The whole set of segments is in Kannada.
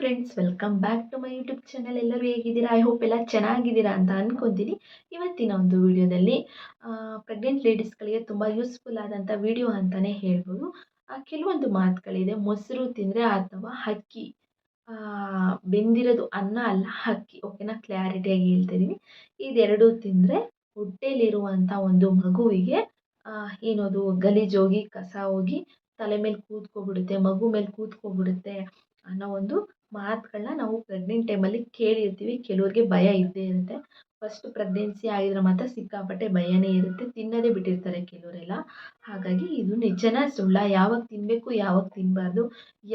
Friends welcome back to my YouTube channel ಎಲ್ಲರೂ ಹೇಗಿದ್ದೀರಾ? ಐ ಹೋಪ್ ಎಲ್ಲ ಚೆನ್ನಾಗಿದ್ದೀರಾ ಅಂತ ಅಂದ್ಕೊತೀನಿ ಇವತ್ತಿನ ಒಂದು ವಿಡಿಯೋದಲ್ಲಿ ಪ್ರೆಗ್ನೆಂಟ್ ಲೇಡೀಸ್ಗಳಿಗೆ ತುಂಬ ಯೂಸ್ಫುಲ್ ಆದಂಥ ವಿಡಿಯೋ ಅಂತಲೇ ಹೇಳ್ಬೋದು. ಕೆಲವೊಂದು ಮಾತುಗಳಿದೆ. ಮೊಸರು ತಿಂದರೆ ಅಥವಾ ಹಕ್ಕಿ ಬೆಂದಿರೋದು ಅನ್ನ ಅಲ್ಲ ಹಕ್ಕಿ ಓಕೆನಾ ಕ್ಲಾರಿಟಿಯಾಗಿ ಹೇಳ್ತಿದ್ದೀನಿ ಇದೆರಡು ತಿಂದರೆ ಹೊಟ್ಟೆಯಲ್ಲಿರುವಂಥ ಒಂದು ಮಗುವಿಗೆ ಏನದು ಗಲೀಜೋಗಿ ಕಸ ಹೋಗಿ ತಲೆ ಮೇಲೆ ಕೂತ್ಕೊಬಿಡುತ್ತೆ, ಮಗು ಮೇಲೆ ಕೂತ್ಕೊಬಿಡುತ್ತೆ ಅನ್ನೋ ಒಂದು ಮಾತುಗಳನ್ನ ನಾವು ಪ್ರೆಗ್ನೆಂಟ್ ಟೈಮಲ್ಲಿ ಕೇಳಿರ್ತೀವಿ. ಕೆಲವ್ರಿಗೆ ಭಯ ಇದ್ದೇ ಇರುತ್ತೆ. ಫಸ್ಟ್ ಪ್ರೆಗ್ನೆನ್ಸಿ ಆಗಿದ್ರೆ ಮಾತ್ರ ಸಿಕ್ಕಾಪಟ್ಟೆ ಭಯನೇ ಇರುತ್ತೆ. ತಿನ್ನೋದೇ ಬಿಟ್ಟಿರ್ತಾರೆ ಕೆಲವರೆಲ್ಲ. ಹಾಗಾಗಿ ಇದು ನಿಜನ ಸುಳ್ಳ. ಯಾವಾಗ ತಿನ್ನಬೇಕು ಯಾವಾಗ ತಿನ್ನಬಾರ್ದು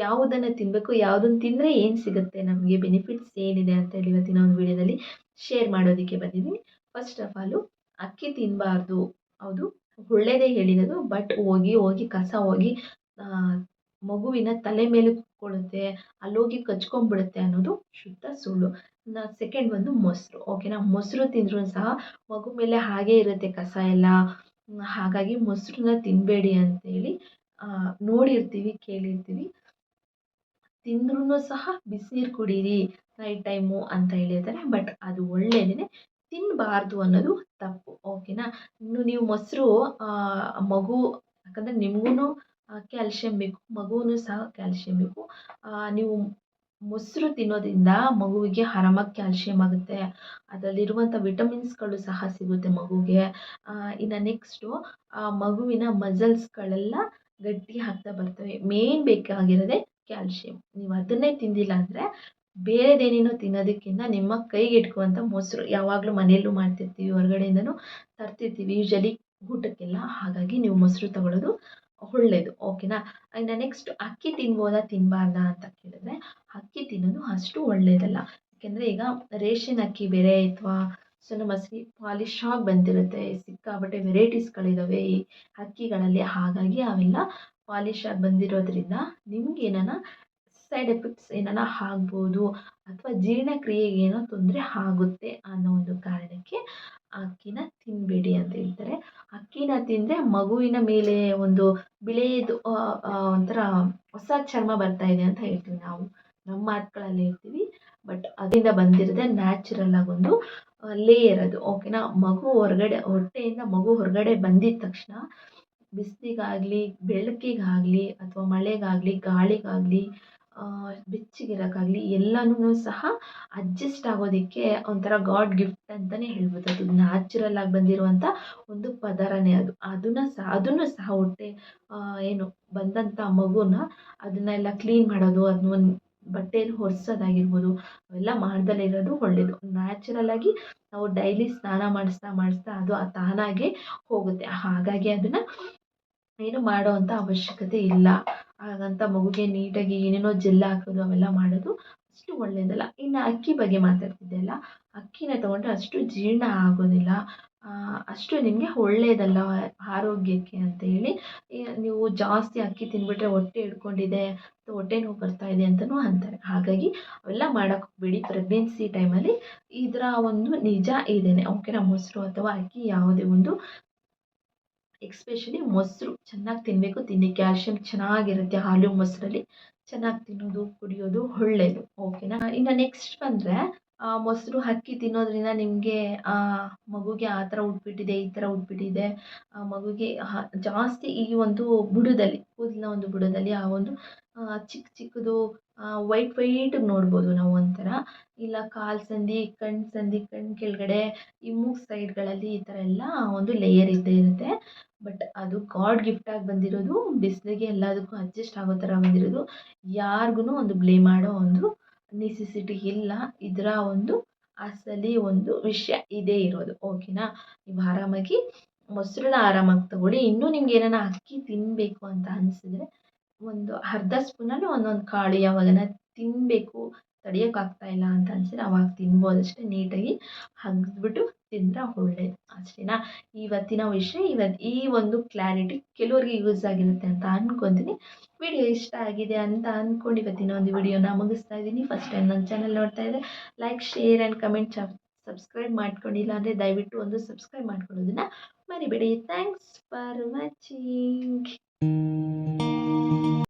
ಯಾವುದನ್ನು ತಿನ್ನಬೇಕು ಯಾವುದನ್ನು ತಿಂದರೆ ಏನು ಸಿಗುತ್ತೆ, ನಮಗೆ ಬೆನಿಫಿಟ್ಸ್ ಏನಿದೆ ಅಂತ ಹೇಳಿ ಇವತ್ತಿನ ಒಂದು ವಿಡಿಯೋದಲ್ಲಿ ಶೇರ್ ಮಾಡೋದಕ್ಕೆ ಬಂದಿದ್ದೀನಿ. ಫಸ್ಟ್ ಆಫ್ ಆಲು ಅಕ್ಕಿ ತಿನ್ನಬಾರ್ದು ಹೌದು ಒಳ್ಳೆಯದೇ ಹೇಳಿರೋದು. ಬಟ್ ಹೋಗಿ ಹೋಗಿ, ಕಸ ಹೋಗಿ ಮಗುವಿನ ತಲೆ ಮೇಲೆ ಕುತ್ಕೊಳ್ಳುತ್ತೆ ಅಲ್ಲೋಗಿ ಕಚ್ಕೊಂಡ್ಬಿಡುತ್ತೆ ಅನ್ನೋದು ಶುದ್ಧ ಸುಳ್ಳು. ಸೆಕೆಂಡ್ ಬಂದು ಮೊಸರು. ಓಕೆನಾ ಮೊಸರು ತಿಂದರೂ ಸಹ ಮಗು ಮೇಲೆ ಹಾಗೇ ಇರುತ್ತೆ ಕಸ ಎಲ್ಲ. ಹಾಗಾಗಿ ಮೊಸರನ್ನ ತಿನ್ನಬೇಡಿ ಅಂತೇಳಿ ನೋಡಿರ್ತೀವಿ, ಕೇಳಿರ್ತೀವಿ. ತಿಂದ್ರೂ ಸಹ ಬಿಸಿನೀರು ಕುಡೀರಿ ನೈಟ್ ಟೈಮು ಅಂತ ಹೇಳಿರ್ತಾರೆ. ಬಟ್ ಅದು ಒಳ್ಳೆಯದೇ ತಿನ್ನಬಾರ್ದು ಅನ್ನೋದು ತಪ್ಪು. ಓಕೆನಾ ಇನ್ನು ನೀವು ಮೊಸರು ಮಗು, ಯಾಕಂದರೆ ನಿಮಗೂ ಕ್ಯಾಲ್ಶಿಯಂ ಬೇಕು ಮಗುವೂ ಸಹ ಕ್ಯಾಲ್ಶಿಯಂ ಬೇಕು. ನೀವು ಮೊಸರು ತಿನ್ನೋದ್ರಿಂದ ಮಗುವಿಗೆ ಆರಾಮಾಗಿ ಕ್ಯಾಲ್ಶಿಯಂ ಆಗುತ್ತೆ. ಅದರಲ್ಲಿರುವಂಥ ವಿಟಮಿನ್ಸ್ಗಳು ಸಹ ಸಿಗುತ್ತೆ ಮಗುಗೆ. ಇನ್ನು ನೆಕ್ಸ್ಟು ಮಗುವಿನ ಮಸಲ್ಸ್ಗಳೆಲ್ಲ ಗಟ್ಟಿ ಆಗ್ತಾ ಬರ್ತವೆ. ಮೇನ್ ಬೇಕಾಗಿರೋದೇ ಕ್ಯಾಲ್ಶಿಯಂ. ನೀವು ಅದನ್ನೇ ತಿಂದಿಲ್ಲ ಅಂದರೆ ಬೇರೆದೇನೇನೋ ತಿನ್ನೋದಕ್ಕಿಂತ ನಿಮ್ಮ ಕೈಗೆ ಇಟ್ಕುವಂಥ ಮೊಸರು ಯಾವಾಗಲೂ ಮನೆಯಲ್ಲೂ ಮಾಡ್ತಿರ್ತೀವಿ, ಹೊರಗಡೆಯಿಂದನೂ ತರ್ತಿರ್ತೀವಿ. ಯೂಶಲಿ ಊಟಕ್ಕೆಲ್ಲ ಹಾಗಾಗಿ ನೀವು ಮೊಸರು ತಗೊಳ್ಳೋದು ಒಳ್ಳೆಯದು ಓಕೆನಾ? ಇನ್ನು ನೆಕ್ಸ್ಟ್ ಅಕ್ಕಿ ತಿನ್ಬೋದಾ ತಿನ್ನಬಾರ್ದಾ ಅಂತ ಕೇಳಿದ್ರೆ, ಅಕ್ಕಿ ತಿನ್ನೋದು ಅಷ್ಟು ಒಳ್ಳೆಯದಲ್ಲ ಯಾಕೆಂದರೆ ಈಗ ರೇಷನ್ ಅಕ್ಕಿ ಬೇರೆ ಅಥವಾ ಸಣ್ಣ ಮಸರಿ ಪಾಲಿಶ್ ಆಗಿ ಬಂದಿರುತ್ತೆ ಸಿಕ್ಕಾಬಟ್ಟೆ ವೆರೈಟೀಸ್ಗಳಿದ್ದಾವೆ ಈ ಅಕ್ಕಿಗಳಲ್ಲಿ. ಹಾಗಾಗಿ ಅವೆಲ್ಲ ಪಾಲಿಶ್ ಆಗಿ ಬಂದಿರೋದ್ರಿಂದ ನಿಮ್ಗೆ ಏನಾನ ಸೈಡ್ ಎಫೆಕ್ಟ್ಸ್ ಏನಾನ ಆಗ್ಬೋದು, ಅಥವಾ ಜೀರ್ಣಕ್ರಿಯೆಗೆ ಏನೋ ತೊಂದರೆ ಆಗುತ್ತೆ ಅನ್ನೋ ಒಂದು ಕಾರಣಕ್ಕೆ ಅಕ್ಕಿನ ತಿನ್ನಬೇಡಿ ಅಂತ ಹೇಳ್ತಾರೆ. ಅಕ್ಕಿನ ತಿಂದರೆ ಮಗುವಿನ ಮೇಲೆ ಒಂದು ಬಿಳಿಯದು ಒಂಥರ ಹೊಸ ಚರ್ಮ ಬರ್ತಾ ಇದೆ ಅಂತ ಹೇಳ್ತೀವಿ ನಾವು. ನಮ್ಮ ಮಾತುಗಳಲ್ಲಿ ಹೇಳ್ತೀವಿ. ಬಟ್ ಅದರಿಂದ ಬಂದಿರದೆ ನ್ಯಾಚುರಲ್ ಆಗಿ ಒಂದು ಲೇಯರ್ ಅದು. ಓಕೆನಾ ಮಗು ಹೊರಗಡೆ, ಹೊಟ್ಟೆಯಿಂದ ಮಗು ಹೊರಗಡೆ ಬಂದಿದ ತಕ್ಷಣ ಬಿಸಿಲಿಗಾಗಲಿ, ಬೆಳಕಿಗಾಗಲಿ, ಅಥವಾ ಮಳೆಗಾಗಲಿ, ಗಾಳಿಗಾಗಲಿ ಬೆಚ್ಚಗಿರೋಕ್ಕಾಗಲಿ ಎಲ್ಲನೂ ಸಹ ಅಡ್ಜಸ್ಟ್ ಆಗೋದಕ್ಕೆ ಒಂಥರ ಗಾಡ್ ಗಿಫ್ಟ್ ಅಂತಲೇ ಹೇಳ್ಬೋದು. ಅದು ನ್ಯಾಚುರಲ್ ಆಗಿ ಬಂದಿರುವಂಥ ಒಂದು ಪದರನೇ ಅದು. ಅದನ್ನು ಸಹ ಅದನ್ನು ಸಹ ಹೊಟ್ಟೆ ಏನು ಬಂದಂಥ ಮಗುನ ಅದನ್ನೆಲ್ಲ ಕ್ಲೀನ್ ಮಾಡೋದು, ಅದನ್ನ ಒಂದು ಬಟ್ಟೆಯಲ್ಲಿ ಹೊರಿಸೋದಾಗಿರ್ಬೋದು ಅವೆಲ್ಲ ಮಾಡ್ದಲೇ ಇರೋದು ಒಳ್ಳೆಯದು ನ್ಯಾಚುರಲ್ ಆಗಿ ನಾವು ಡೈಲಿ ಸ್ನಾನ ಮಾಡಿಸ್ತಾ ಮಾಡಿಸ್ತಾ ಅದು ತಾನಾಗೇ ಹೋಗುತ್ತೆ. ಹಾಗಾಗಿ ಅದನ್ನು ಏನು ಮಾಡೋವಂಥ ಅವಶ್ಯಕತೆ ಇಲ್ಲ. ಹಾಗಂತ ಮಗುಗೆ ನೀಟಾಗಿ ಏನೇನೋ ಜೆಲ್ ಹಾಕೋದು ಅವೆಲ್ಲ ಮಾಡೋದು ಅಷ್ಟು ಒಳ್ಳೆಯದಲ್ಲ ಇನ್ನು ಅಕ್ಕಿ ಬಗ್ಗೆ ಮಾತಾಡ್ತಿದ್ದೆ ಅಲ್ಲ? ಅಕ್ಕಿನ ತೊಗೊಂಡ್ರೆ ಅಷ್ಟು ಜೀರ್ಣ ಆಗೋದಿಲ್ಲ. ಅಷ್ಟು ನಿಮಗೆ ಒಳ್ಳೆಯದಲ್ಲ ಆರೋಗ್ಯಕ್ಕೆ ಅಂತ ಹೇಳಿ. ನೀವು ಜಾಸ್ತಿ ಅಕ್ಕಿ ತಿಂದುಬಿಟ್ರೆ ಹೊಟ್ಟೆ ಹಿಡ್ಕೊಂಡಿದೆ ಹೊಟ್ಟೆ ನೋವು ಬರ್ತಾ ಇದೆ ಅಂತಲೂ ಅಂತಾರೆ. ಹಾಗಾಗಿ ಅವೆಲ್ಲ ಮಾಡೋಕ್ಕೆ ಹೋಗಬೇಡಿ. ಪ್ರೆಗ್ನೆನ್ಸಿ ಟೈಮಲ್ಲಿ ಇದರ ಒಂದು ನಿಜ ಇದೇನೆ. ಓಕೆನಾ ಮೊಸರು ಅಥವಾ ಅಕ್ಕಿ ಯಾವುದೇ ಒಂದು ಎಕ್ಸ್ಪೆಷಲಿ ಮೊಸರು ಚೆನ್ನಾಗಿ ತಿನ್ನಬೇಕು ತಿನ್ನಿ ಕ್ಯಾಲ್ಶಿಯಂ ಚೆನ್ನಾಗಿರುತ್ತೆ. ಹಾಲು ಮೊಸರಲ್ಲಿ ಚೆನ್ನಾಗಿ ತಿನ್ನೋದು, ಕುಡಿಯೋದು ಒಳ್ಳೆಯದು ಓಕೆನಾ ಇನ್ನು ನೆಕ್ಸ್ಟ್ ಬಂದರೆ ಮೊಸರು ಅಕ್ಕಿ ತಿನ್ನೋದ್ರಿಂದ ನಿಮಗೆ ಮಗುಗೆ ಆ ಥರ ಉಟ್ಬಿಟ್ಟಿದೆ, ಈ ಥರ ಉಟ್ಬಿಟ್ಟಿದೆ. ಮಗುಗೆ ಜಾಸ್ತಿ ಈ ಒಂದು ಬುಡದಲ್ಲಿ, ಕೂದಲಿನ ಒಂದು ಬುಡದಲ್ಲಿ ಆ ಒಂದು ಚಿಕ್ಕ ಚಿಕ್ಕದು ವೈಟ್ ವೈಟ್ ನೋಡ್ಬೋದು ನಾವು ಒಂಥರ. ಇಲ್ಲ ಕಾಲು ಸಂದಿ ಕಣ್ಣು ಸಂದಿ ಕಣ್ಣು ಕೆಳಗಡೆ, ಈ ಮೂಗು ಸೈಡ್ಗಳಲ್ಲಿ ಈ ಥರ ಎಲ್ಲ ಒಂದು ಲೇಯರ್ ಇದ್ದೇ ಇರುತ್ತೆ. ಬಟ್ ಅದು ಗಾಡ್ ಗಿಫ್ಟಾಗಿ ಬಂದಿರೋದು, ಬಿಸಿಲಿಗೆ ಎಲ್ಲದಕ್ಕೂ ಅಡ್ಜಸ್ಟ್ ಆಗೋ ಥರ ಬಂದಿರೋದು. ಯಾರಿಗೂ ಒಂದು ಬ್ಲೇಮ್ ಮಾಡೋ ಒಂದು ನೆಸೆಸಿಟಿ ಇಲ್ಲ. ಇದರ ಒಂದು ಅಸಲಿ ಒಂದು ವಿಷಯ ಇದೇ ಇರೋದು. ಓಕೆನಾ ನೀವು ಆರಾಮಾಗಿ ಮೊಸರನ್ನ ಆರಾಮಾಗಿ ತಗೊಳ್ಳಿ. ಇನ್ನೂ ನಿಮ್ಗೆ ಏನಾನ ಅಕ್ಕಿ ತಿನ್ನಬೇಕು ಅಂತ ಅನಿಸಿದ್ರೆ ಒಂದು ಅರ್ಧ ಸ್ಪೂನಲ್ಲಿ ಒಂದೊಂದು ಕಾಳು ಯಾವಾಗನ ತಿನ್ನಬೇಕು ತಡಿಯೋಕ್ಕಾಗ್ತಾ ಇಲ್ಲ ಅಂತ ಅನಿಸಿದ್ರೆ ಅವಾಗ ತಿನ್ಬೋದು ಅಷ್ಟೇ ನೀಟಾಗಿ ಅಗ್ದ್ಬಿಟ್ಟು ತಿಂದರೆ ಒಳ್ಳೇದು ಅಷ್ಟೇನಾ ಇವತ್ತಿನ ವಿಷಯ ಇವತ್ತು ಈ ಒಂದು ಕ್ಲಾರಿಟಿ ಕೆಲವ್ರಿಗೆ ಯೂಸ್ ಆಗಿರುತ್ತೆ ಅಂತ ಅಂದ್ಕೊತೀನಿ ವಿಡಿಯೋ ಇಷ್ಟ ಆಗಿದೆ ಅಂತ ಅಂದ್ಕೊಂಡು ಇವತ್ತಿನ ಒಂದು ವಿಡಿಯೋನ ಮುಗಿಸ್ತಾ ಇದ್ದೀನಿ. ಫಸ್ಟ್ ಟೈಮ್ ನನ್ನ ಚಾನಲ್ ನೋಡ್ತಾ ಇದ್ದರೆ like share and comment subscribe ಮಾಡ್ಕೊಂಡಿಲ್ಲ ಅಂದರೆ ದಯವಿಟ್ಟು ಒಂದು ಸಬ್ಸ್ಕ್ರೈಬ್ ಮಾಡ್ಕೊಳ್ಳೋದನ್ನ ಮರಿಬೇಡಿ. Thanks for watching